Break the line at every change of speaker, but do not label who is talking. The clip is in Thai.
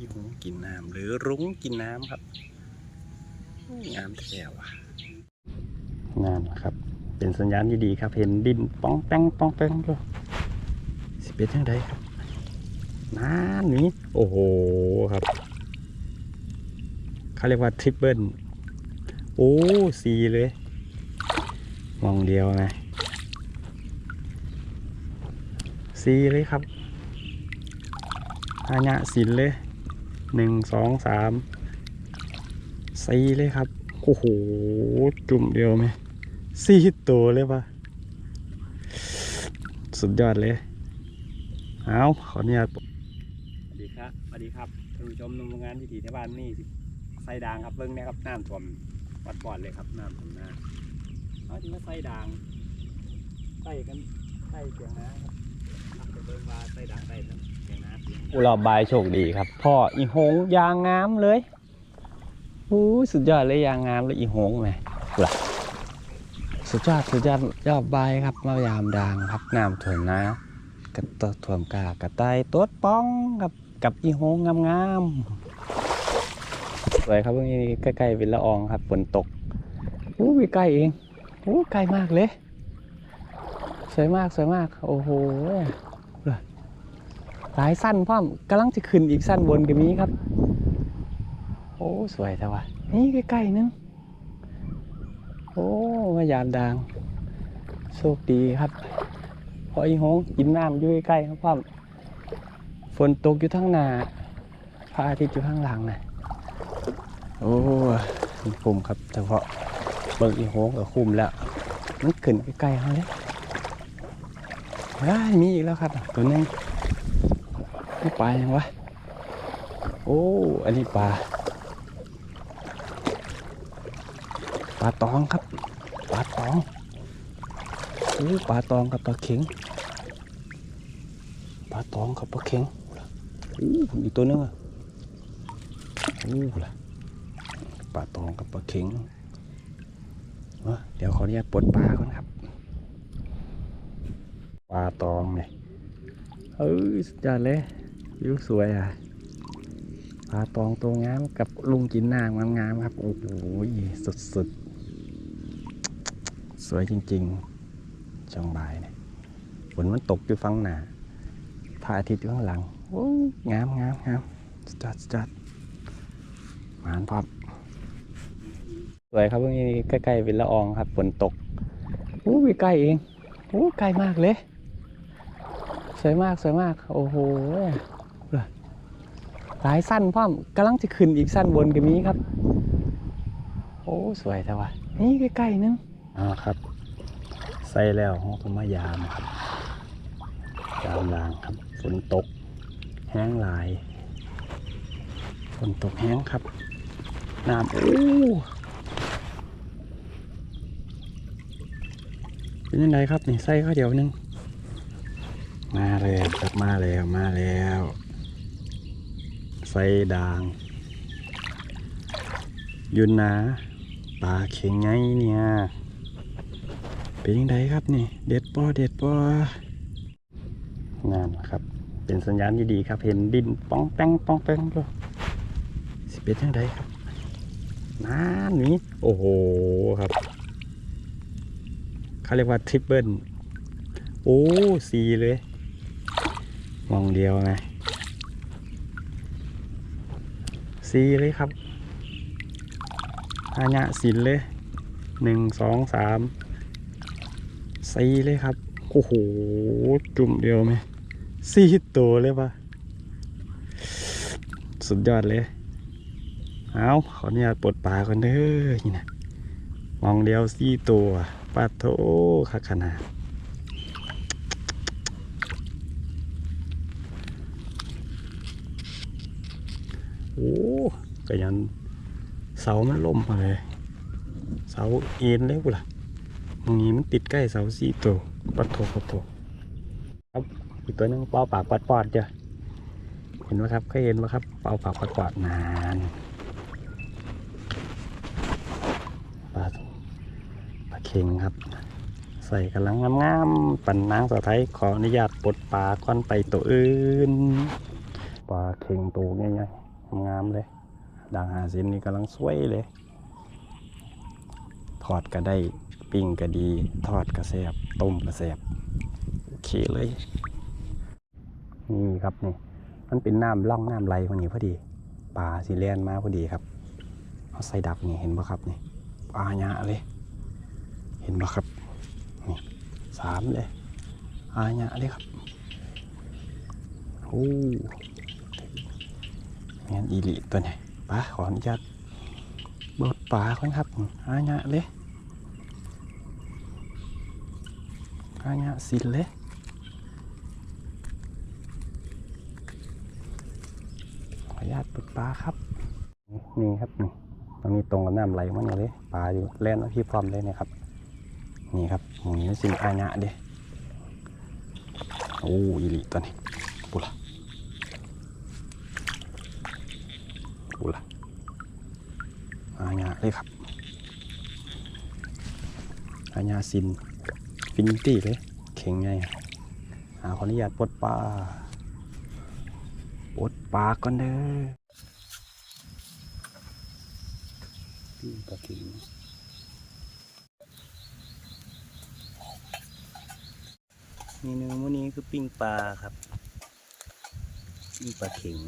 อีหงกินน้ำหรือรุ้งกินน้ำครับงามแท้ว่ะงามนครับ เป็นสัญญาณที่ดีครับ เห็นดินป้องแป้งป้องแป้งด้วยสิเป็นยังไงครับน้ำนี้โอ้โหครับเขาเรียกว่าทริปเปิลโอ้สีเลยมองเดียวไงสีเลยครับอาญะสินเลย หนึ่งสองสามสี่เลยครับ โอ้โห จุ่มเดียวไหมสี่ตัวเลยปะสุดยอดเลย เอาขออนุญาตสวัสดีครับสวัสดีครับท่านผู้ชมหนุ่มโรงงานที่ถีที่บ้านนี่ไส้ด่างครับเบิ้งนะครับน้ำท่วมวัดปอดเลยครับน้ำท่วมหน้าเอาจริงว่าไส้ด่างไส้กันไส้เสียงนะครับเอาไปเบิ้งว่าไส้ด่างไส้นั้น อุรอบบายโชคดีครับ พ่ออีหงยางงามเลยอู้สุดยอดเลยยางงามเลยอีหงไหมล่ะสุดยอดสุดยอดยอดใบครับมายามดังครับน้ำถ่วมนะกระตถ่วมกากระต่ายตัวป้องกับกับอีหงงามๆสวยครับตรงนี้ใกล้ๆเป็นละอองครับฝนตกอู้ใกล้เองอู้ใกล้มากเลย สวยมากสวยมาก โอ้โห หลายสั้นพ่อมกำลังจะขึ้นอีกสั้นบนก็มีครับ โอ้สวยแต่ว่านี่ใกล้ๆนึงโอ้มายามดังโชคดีครับพออีหงกินน้ำอยู่ใกล้ๆครับพ่อมฝนตกอยู่ทั้งหน้าพระอาทิตย์อยู่ข้างหลังนะโอ้คุ้มครับเฉพาะเบิ่งอีหงก็คุ้มแล้วมันขึ้นใกล้ๆเขาเลยว้ามีอีกแล้วครับ ตัวนึง นี่ปลายังวะ โอ้ อันนี้ปลา ปลาตองครับ ปลาตองโอ้ปลาตองกับปลาเข็ง ปลาตองกับปลาเข็งโอ้อีกตัวนึงอะโอ้ล่ะปลาตองกับปลาเข็งเอ้อเดี๋ยวขออนุญาตปลดปลาก่อนครับ ปลาตองเนี่ยเอ้ยสุดยอดเลย วิวสวยอะปลาตองตัวงามกับลุงกินนางงามๆครับ โอ้โหสุดๆ สวยจริงๆ ช่องบายเนี่ยฝนมันตกอยู่ฝั่งหน้าพระอาทิตย์อยู่ข้างหลังโอ้งามงามงามสุดยอดสุดยอดหมานพอบสวยครับตรงนี้ใกล้ๆเป็นละอองครับฝนตกโอ้ใกล้เองโอ้ใกล้มากเลย สวยมากสวยมาก โอ้โห หลายสั้นพ่อมกำลังจะขึ้นอีกสั้นบนก็มีครับ โอ้สวยแต่ว่านี่ใกล้ๆนึงอ่าครับ ใส่แล้วห้องก็มายามครับยามลางครับฝนตก แห้งหลายฝนตกแห้งครับน้ำโอ้เป็นยังไงครับนี่ใส่ข้าวเดียวนึงมาแล้วครับมาแล้วมาแล้ว ไฟด่างยุนนะปลาเข็งไงเนี่ยเป็นยังไงครับนี่ เด็ดปอเด็ดปองานครับ เป็นสัญญาณที่ดีครับ เห็นดินป้องแป้งป้องแป้งด้วยสิเป็นยังไงครับน้ำนี้โอ้โหครับเขาเรียกว่าทริปเปิลโอ้สีเลย มองเดียวไง สีเลยครับอาญะสินเลยหนึ่งสองสามสีเลยครับ โอ้โห จุ่มเดียวไหมสี่ตัวเลยปะสุดยอดเลย เอาขออนุญาตปลดปลาก่อนเด้อนี่นะมองเดียวสี่ตัวปลาโถขนาด โอ้ก็ยันเสามันล่มมาเสาเอ็นเลยกูล่ะมึงนี้มันติดใกล้เสาสี่ตัวปัดโถปัดโถครับอีกตัวหนึงเป่าปากปัดปอดจ้ะเห็นไหมครับเคยเห็นไหมครับเป่าปากปัดปอดนานปลาปลาเค็งครับ ใส่กำลังงามๆปั่นนางสะไทยขออนุญาตปลดปลาก่อนไปตัวอื่นปลาเค็งตัวใหญ่ๆ งามเลย ด่างหาเส้นนี่กำลังสวยเลย ทอดก็ได้ปิ้งก็ดี ทอดก็แซ่บต้มก็แซ่บโอเคเลย นี่ครับนี่ มันเป็นน้ำล่องน้ำไหลพอดีพอดีปลาสีแลนมาพอดีครับเอาใส่ดักนี่เห็นปะครับนี่ปลาหยะเลย เห็นปะครับนี่สามเลยอาหยะเลยครับโอ้ แมนอีลีตัวนี้ปลาขออนุญาตเบิดปลาก่อนครับอาหยะเลยอาหยะสินเลยขออนุญาตปิดปลาครับนี่ครับนี่ตรงนี้ตรงกับน้ำไหลมันอยู่เลยปลาอยู่แล่นพี่พร้อมเลยเนี่ยครับ นี่ครับหมูนี้สิงอาญะเด้โอ้อีลีตัวนี้ปุละปุละ อาญะเลยครับอาญะสินฟินตี้เลย เข่งไงอ่าขออนุญาตปลดปลาปลดปลาก่อนเด้อปิ้งปลาเข็งเมนูมื้อนี้คือปิ้งปลาครับปิ้งปลาเข็ง